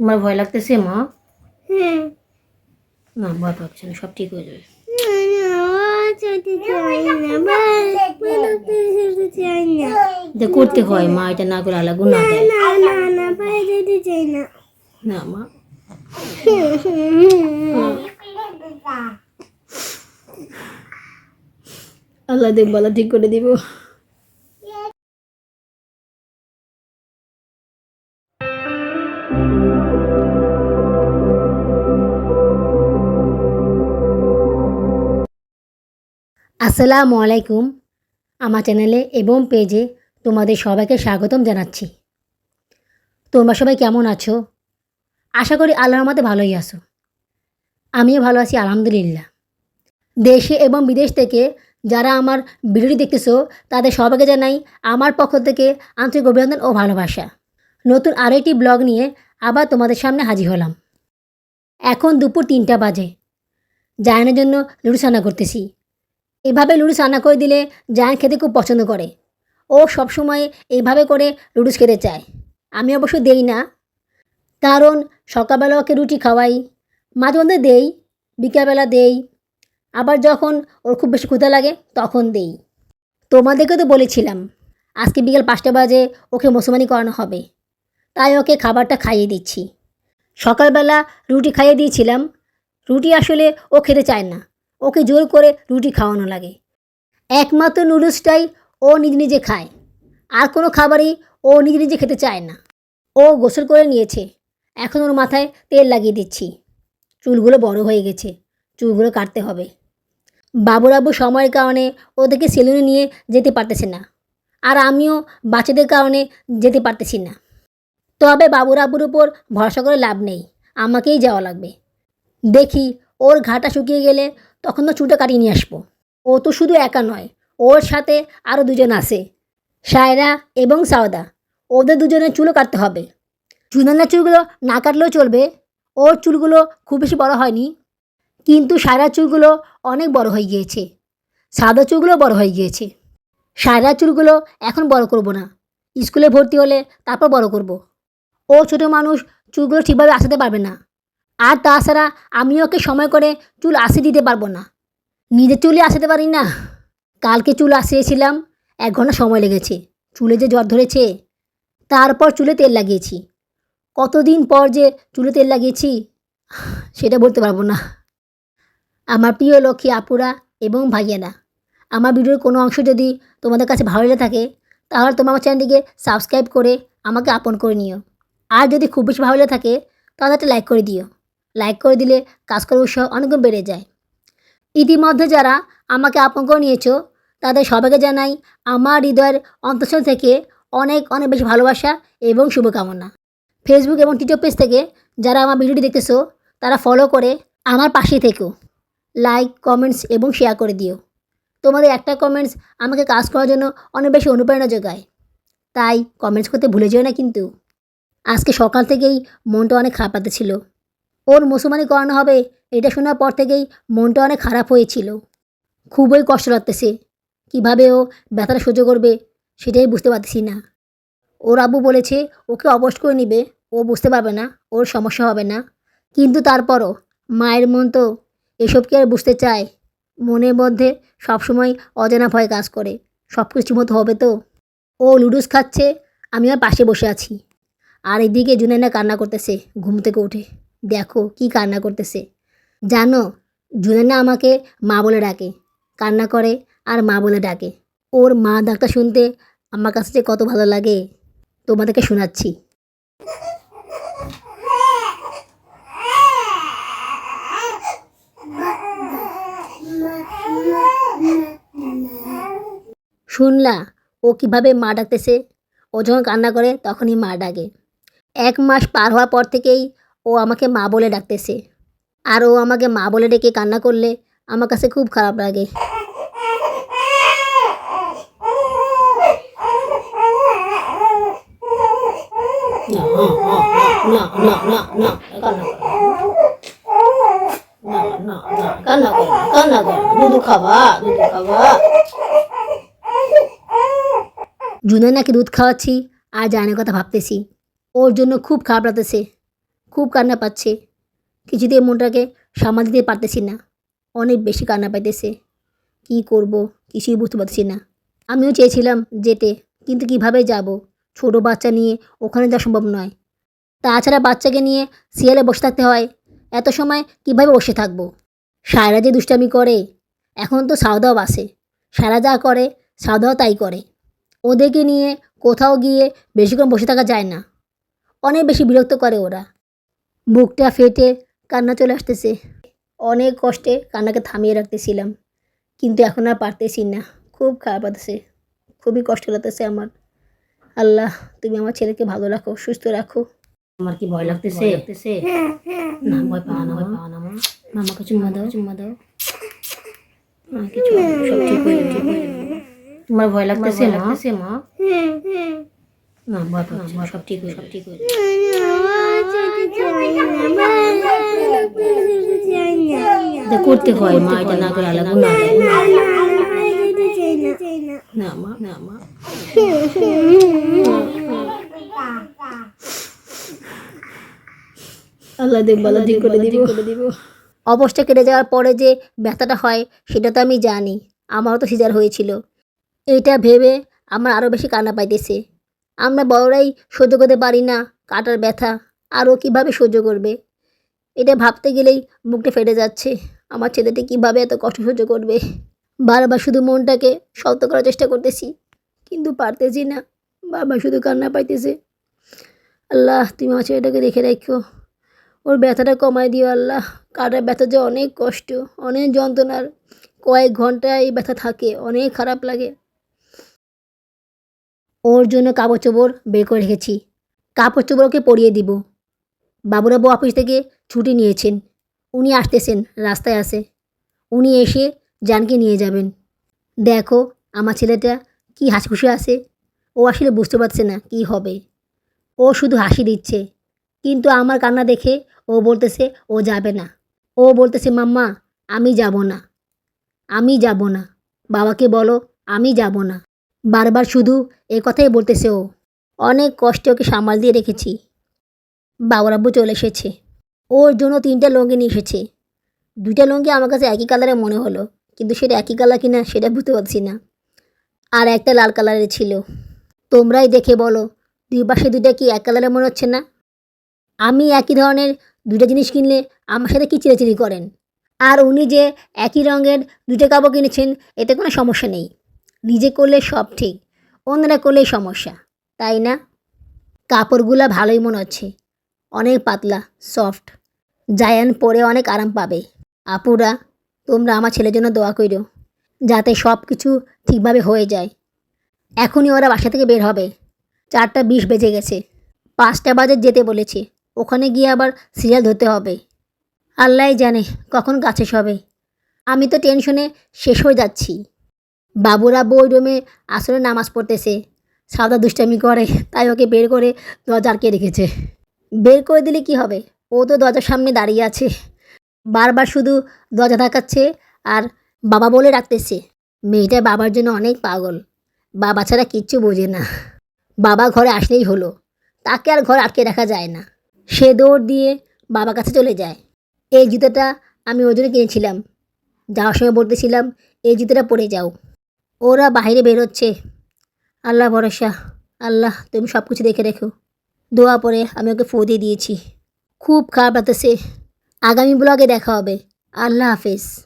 তোমার ভয় লাগতেছে মা? না ভয় পাচ্ছে না সব ঠিক হয়ে যাবে। করতে হয় মা এটা না করে আলাদা না মা। আল্লাহ দেব বলা ঠিক করে দিব। আসসালামু আলাইকুম। আমার চ্যানেলে এবং পেজে তোমাদের সবাইকে স্বাগতম জানাচ্ছি। তোমরা সবাই কেমন আছো? আশা করি আল্লাহর মতে ভালোই আছো। আমিও ভালো আছি, আলহামদুলিল্লাহ। দেশে এবং বিদেশ থেকে যারা আমার ভিডিওটি দেখতেছো, তাদের সবাইকে জানাই আমার পক্ষ থেকে আন্তরিক অভিনন্দন ও ভালোবাসা। নতুন আরও একটি ব্লগ নিয়ে আবার তোমাদের সামনে হাজির হলাম। এখন দুপুর তিনটা বাজে। জায়ানের জন্য লুডুস রান্না করতেছি। এভাবে লুডুস রান্না করে দিলে জায়ান খেতে খুব পছন্দ করে। ও সবসময় এইভাবে করে লুডুস খেতে চায়। আমি অবশ্য দেই না। কারণ সকালবেলা ওকে রুটি খাওয়াই, মাঝে মধ্যে দেই, বিকালবেলা দেই। আবার যখন ওর খুব বেশি ক্ষুধা লাগে তখন দেই। তোমাদেরকে তো বলেছিলাম, আজকে বিকেল পাঁচটা বাজে ওকে মুসলমানি করানো হবে। তাই ওকে খাবারটা খাইয়ে দিচ্ছি। সকালবেলা রুটি খাইয়ে দিয়েছিলাম। রুটি আসলে ও খেতে চায় না। ওকে জোর করে রুটি খাওয়ানো লাগে। একমাত্র নুডলসটাই ও নিজে নিজে খায়। আর কোনো খাবারই ও নিজে নিজে খেতে চায় না। ও গোসল করে নিয়েছে। এখন ওর মাথায় তেল লাগিয়ে দিচ্ছি। চুলগুলো বড় হয়ে গেছে। চুলগুলো কাটতে হবে। বাবুরাবু সময়ের কারণে ওদেরকে সেলুনে নিয়ে যেতে পারতেছে না। আর আমিও বাচ্চাদের কারণে যেতে পারতেছি না। তবে বাবুরাবুর উপর ভরসা করে লাভ নেই। আমাকেই যাওয়া লাগবে। দেখি ওর ঘাটা শুকিয়ে গেলে তখন তো চুলটা কাটিয়ে নিয়ে আসব। ও তো শুধু একা নয়, ওর সাথে আরও দুজন আছে, সায়রা এবং সাওদা। ওদের দুজনের চুলও কাটতে হবে। চুনান্নার চুলগুলো না কাটলেও চলবে। ওর চুলগুলো খুব বেশি বড় হয়নি, কিন্তু সায়রার চুলগুলো অনেক বড় হয়ে গিয়েছে। সাদা চুলগুলো বড় হয়ে গিয়েছে। সায়রার চুলগুলো এখন বড় করব না। স্কুলে ভর্তি হলে তারপর বড় করব। ও ছোটো মানুষ চুলগুলো ঠিকভাবে আসাতে পারবে না। আর তাছাড়া আমি ওকে সময় করে চুল আসে দিতে পারব না। নিজের চুলে আসতে পারি না। কালকে চুল আসিয়েছিলাম এক ঘণ্টা সময় লেগেছে। চুলে যে জ্বর ধরেছে, তারপর চুলে তেল লাগিয়েছি। কতদিন পর যে চুলে তেল লাগিয়েছি, সেটা বলতে পারব না। আমার প্রিয় লক্ষ্মী আপুরা এবং ভাইয়েরা, আমার ভিডিওর কোনো অংশ যদি তোমাদের কাছে ভালো লেগে থাকে, তাহলে তোমার আমার চ্যানেলটিকে সাবস্ক্রাইব করে আমাকে আপন করে নিও। আর যদি খুব বেশি ভালো লেগে থাকে, তাহলে একটা লাইক করে দিও। লাইক করে দিলে কাজ করার উৎসাহ অনেকগুণ বেড়ে যায়। ইতিমধ্যে যারা আমাকে আপন করে নিয়েছো, তাদের সবাইকে জানাই আমার হৃদয়ের অন্তঃস্থল থেকে অনেক অনেক বেশি ভালোবাসা এবং শুভকামনা। ফেসবুক এবং টিকটক পেজ থেকে যারা আমার ভিডিওটি দেখতেছো, তারা ফলো করে আমার পাশে থেকো। লাইক কমেন্টস এবং শেয়ার করে দিও। তোমাদের একটা কমেন্টস আমাকে কাজ করার জন্য অনেক বেশি অনুপ্রেরণা যোগায়। তাই কমেন্টস করতে ভুলে যেও না কিন্তু। আজকে সকাল থেকেই মনটা অনেক খারাপ ছিল ওর মুসলমানি করানো হবে, এটা শোনার পর থেকেই মনটা অনেক খারাপ হয়েছিল। খুবই কষ্ট লাগতেছে। কীভাবে ও ব্যথাটা সহ্য করবে, সেটাই বুঝতে পারতেছি না। ওর আব্বু বলেছে, ওকে অবশ করে নিবে, ও বুঝতে পারবে না, ওর সমস্যা হবে না। কিন্তু তারপরও, মায়ের মন তো এসব কি আর বুঝতে চায়? মনের মধ্যে সবসময় অজানা ভয় কাজ করে। সব কিছু মতো হবে তো? ও লুডুস খাচ্ছে, আমি আর পাশে বসে আছি। আর এদিকে জুনাইনা কান্না করতেছে, ঘুম থেকে উঠে। দেখো কি কান্না করতেছে। জানো জুনাইনা আমাকে মা বলে ডাকে, কান্না করে আর মা বলে ডাকে। ওর মা ডাকটা শুনতে আমার কাছে যে কত ভালো লাগে, তোমাদেরকে শোনাচ্ছি। শুনলা, ও কীভাবে মা ডাকতেছে? ও যখন কান্না করে তখনই মা ডাকে। এক মাস পার হওয়ার পর থেকেই ও আমাকে মা বলে ডাকতেছে। আর ও আমাকে মা বলে ডেকে কান্না করলে আমার কাছে খুব খারাপ লাগে। না না না না দুধু খাবা জুনে নাকি দুধ খাওয়াচ্ছি, আর জানের কথা ভাবতেছি। ওর জন্য খুব খারাপ লাগতেছে। খুব কান্না পাচ্ছে। কিছুতেই মনটাকে সামাল দিতে পারতেছি না। অনেক বেশি কান্না পাইতেছে। কী করব, কিছুই বুঝতে পারছি না। আমিও চেয়েছিলাম যেতে, কিন্তু কীভাবে যাব? ছোট বাচ্চা নিয়ে ওখানে যাওয়া সম্ভব নয়। তাছাড়া বাচ্চাকে নিয়ে সিয়ালে বসে থাকতে হয়। এত সময় কীভাবে বসে থাকব? সায়রা যে দুষ্টামি করে, এখন তো সাউদাও বাসে সারা যা করে সাউদাও তাই করে। ওদেরকে নিয়ে কোথাও গিয়ে বেশিক্ষণ বসে থাকা যায় না। অনেক বেশি বিরক্ত করে ওরা। বুকটা ফেটে কান্না চলে আসতেছে। অনেক কষ্টে কান্নাকে থামিয়ে রাখতেছিলাম কিন্তু এখন আর পারতেছি না। খুব খারাপ লাগতেছে খুবই কষ্ট লাগতেছে আমার। আল্লাহ তুমি আমার ছেলেকে ভালো রাখো সুস্থ রাখো। আমার কি ভয় লাগতেছে? লাগতেছে। না ভয় পাওয়া না ভয় পাওয়া না। মামাকে চুম্মা দাও চুম্মা দাও। কিছু সব ঠিক হয়ে। তোমার ভয় লাগতেছে লাগতেছে মা? না ভয় না, সব ঠিক হয়ে সব ঠিক হয়ে করতে হয় মা, এটা না করে আলাদা না। অবস্থা কেটে যাওয়ার পরে যে ব্যথাটা হয়, সেটা তো আমি জানি। আমারও তো সিজার হয়েছিল। এটা ভেবে আমার আরও বেশি কান্না পাইতেছে। আমরা বড়রাই সহ্য করতে পারি না কাটার ব্যথা। আরও কীভাবে সহ্য করবে? এটা ভাবতে গেলেই বুকটা ফেটে যাচ্ছে। আমার ছেলেটি কীভাবে এত কষ্ট সহ্য করবে? বারবার শুধু মনটাকে শক্ত করার চেষ্টা করতেছি, কিন্তু পারতেছি না। বারবার শুধু কান্না পাইতেছে। আল্লাহ, তুমি আমার ছেলেটাকে দেখে রাখো। ওর ব্যথাটা কমায় দিও আল্লাহ। কাটার ব্যথা যে অনেক কষ্ট, অনেক যন্ত্রণার। কয়েক ঘণ্টা এই ব্যথা থাকে, অনেক খারাপ লাগে। ওর জন্য কাপড় চোপড় বের করে রেখেছি। কাপড় চোপড় ওকে পরিয়ে দিব। বাবুরাবু অফিস থেকে ছুটি নিয়েছেন। উনি আসতেছেন, রাস্তায় আসে উনি এসে জানকে নিয়ে যাবেন। দেখো, আমার ছেলেটা কি হাসি খুশি আছে। ও আসলে বুঝতে পারছে না কি হবে। ও শুধু হাসি দিচ্ছে। কিন্তু আমার কান্না দেখে ও বলতেছে, ও যাবে না। ও বলতেছে, মাম্মা, আমি যাব না। আমি যাব না। বাবাকে বলো, আমি যাব না। বারবার শুধু এ কথাই বলতেছে ও। অনেক কষ্টে ওকে সামাল দিয়ে রেখেছি। বাবুরাব্বু চলে এসেছে। ওর জন্য তিনটা লুঙ্গি নিয়ে এসেছে। দুইটা লুঙ্গি আমার কাছে একই কালারে মনে হলো, কিন্তু সেটা একই কালার কিনা সেটা বুঝতে পারছি না। আর একটা লাল কালারের ছিল। তোমরাই দেখে বলো, দুই পাশে দুইটা কি এক কালারে মনে হচ্ছে না? আমি একই ধরনের দুইটা জিনিস কিনলে আমার সাথে কি চিরাচিরি করেন? আর উনি যে একই রঙের দুটো কাপড় কিনেছেন, এতে কোনো সমস্যা নেই। নিজে করলে সব ঠিক, অন্যরা করলেই সমস্যা, তাই না? কাপড়গুলো ভালোই মনে হচ্ছে। অনেক পাতলা সফট জায়ান পরে অনেক আরাম পাবে। আপুরা, তোমরা আমার ছেলের জন্য দোয়া করো যাতে সব কিছু ঠিকভাবে হয়ে যায়। এখনই ওরা বাসা থেকে বের হবে। চারটা বিশ বেজে গেছে। পাঁচটা বাজে যেতে বলেছে। ওখানে গিয়ে আবার সিরিয়াল ধরতে হবে। আল্লাহ জানে কখন গাছে সবে। আমি তো টেনশনে শেষ হয়ে যাচ্ছি। বাবুরা বই রুমে আসলে নামাজ পড়তেছে। সাদা দুষ্টামি করে, তাই ওকে বের করে দরজা আটকে রেখেছে। বের করে দিলে কি হবে? ও তো দরজার সামনে দাঁড়িয়ে আছে। বারবার শুধু দরজা ধাকাচ্ছে আর বাবা বলে রাখতেছে মেয়েটা বাবার জন্য অনেক পাগল। বাবা ছাড়া কিচ্ছু বোঝে না। বাবা ঘরে আসলেই হলো। তাকে আর ঘরে আটকে রাখা যায় না। সে দৌড় দিয়ে বাবার কাছে চলে যায়। এই জুতোটা আমি ওই জন্য কিনেছিলাম। যাওয়ার সময় বলতেছিলাম, এই জুতোটা পরে যাও। ওরা বাইরে বেরোচ্ছে। আল্লাহ ভরসা। আল্লাহ, তুমি সব কিছু দেখে রেখো। দোয়া পরে আমি ওকে ফো দিয়ে দিয়েছি। খুব খারাপ লাগতেছে। আগামী ব্লগে দেখা হবে। আল্লাহ হাফেজ।